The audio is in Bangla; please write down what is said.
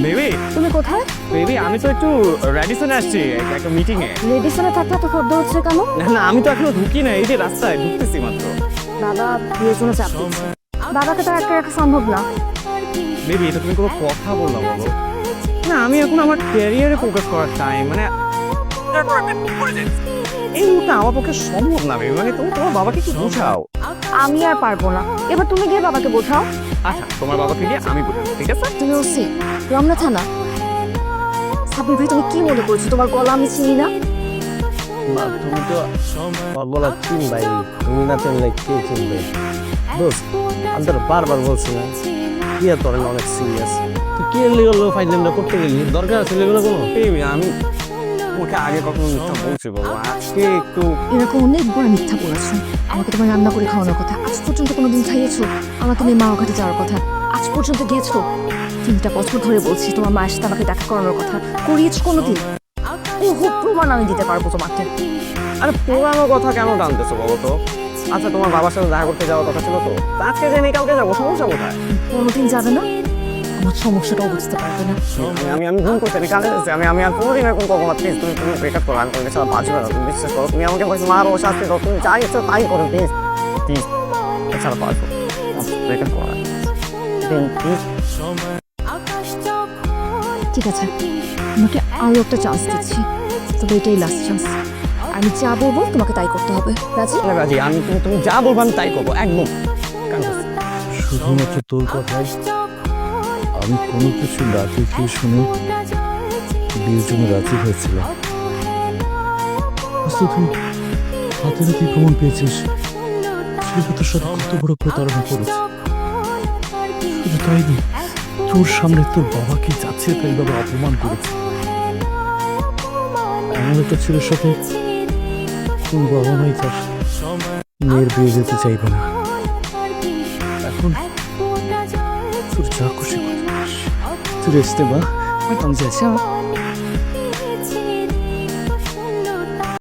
বেবি তুমি কোথায়? বেবি আমি তো একটু র্যাডিসনে আসছি একটা মিটিং এ রেডিসনে থাকলে তো শব্দ হচ্ছে কেন? না না আমি তো এখনও ঢুকি না এই যে রাস্তায় ঢুকতেছি মাত্র। বিয়ের জন্য চাপ বাবাকে তো একা রাখা সম্ভব না। বেবি এটা তুমি কোনো কথা বললা বলো। না আমি এখন আমার ক্যারিয়ারে ফোকাস করার টাইম মানে এই মুহূর্তে আমার পক্ষে সম্ভব না বেবি মানে তুমি তোমার বাবাকে কি বোঝাও। আমি আর পারব না। এবার তুমি গিয়ে বাবাকে বোঝাও। আচ্ছা তোমার বাবাকে দিয়ে আমি বোঝাবো ঠিক আছে? তুমি ওসি রমনা থানা। সাবির ভাই তুমি কি মনে করছ? তোমার গলা আমি চিনি না? মা তুমি তো ভাই। তুমি না চিনলে কে চিনবে? দোস্ত আমি তোর বারবার বলছি না। বিয়ে তোর না অনেক সিরিয়াস তুই কে লেগুলো ফাইনালটা করতে গেলি? দরকার আছে এগুলো কোনো? আমি ওকে আগে কখনো মিথ্যা বলছি বাবা। আজকে একটু এরকম অনেকবার মিথ্যা বলেছ। আমাকে তোমার রান্না করে খাওয়ানোর কথা আজ পর্যন্ত কোনোদিন খাইয়েছো? আমাকে নিয়ে মা ঘাটে যাওয়ার কথা আজ পর্যন্ত গেছো তিনটা বছর ধরে বলছি তোমার মায়ের সাথে আমাকে দেখা করানোর কথা। করিয়েছো কোনোদিন? ও হোক প্রমাণ আমি দিতে পারব তোমাকে। আরে পুরানো কথা কেন টানতেছো বলো তো? আচ্ছা তোমার বাবার সাথে দেখা করতে যাওয়ার কথা ছিল তা? আজকে জানি কালকে যাব সমস্যা কোথায়? কোনোদিন যাবে না? আমার সমস্যাটাও বুঝতে পারবে না। আমি আমি ভুল করছি আমি কাজে যাচ্ছি আমি আমি আর কোনোদিন এরকম করব না। প্লিজ তুমি তুমি ব্রেকআপ করো আমি তোমাকে ছাড়া বাঁচবে না তুমি বিশ্বাস করো তুমি আমাকে বলছো মারো শাস্তি দাও তুমি যাই ইচ্ছা তাই করো প্লিজ প্লিজ এছাড়া বাঁচবো ব্রেকআপ করো প্লিজ ঠিক আছে তোমাকে আরও একটা চান্স দিচ্ছি। তবে এটাই লাস্ট চান্স আমি যা বলব তোমাকে তাই করতে হবে। রাজি? রাজি আমি তুমি তুমি যা বলব আমি তাই করব একদম। কেন শুধুমাত্র তোর কথাই আমি কোনো কিছু না দেখে শুনে বিয়ের জন্য রাজি হয়েছিলাম। হাতে প্রমাণ পেয়েছিস? তোর সাথে কত বড় প্রতারণা তাই না তোর সামনে তোর বাবাকে যাচ্ছে তাই বাবা অপমান করেছে। এমন একটা ছেলের সাথে কোন বাবা মাই তার মেয়ের বিয়ে যেতে চাইবে না। এখন তোর যা খুশি করিস। তুই রেস্টে বা আমি যাচ্ছি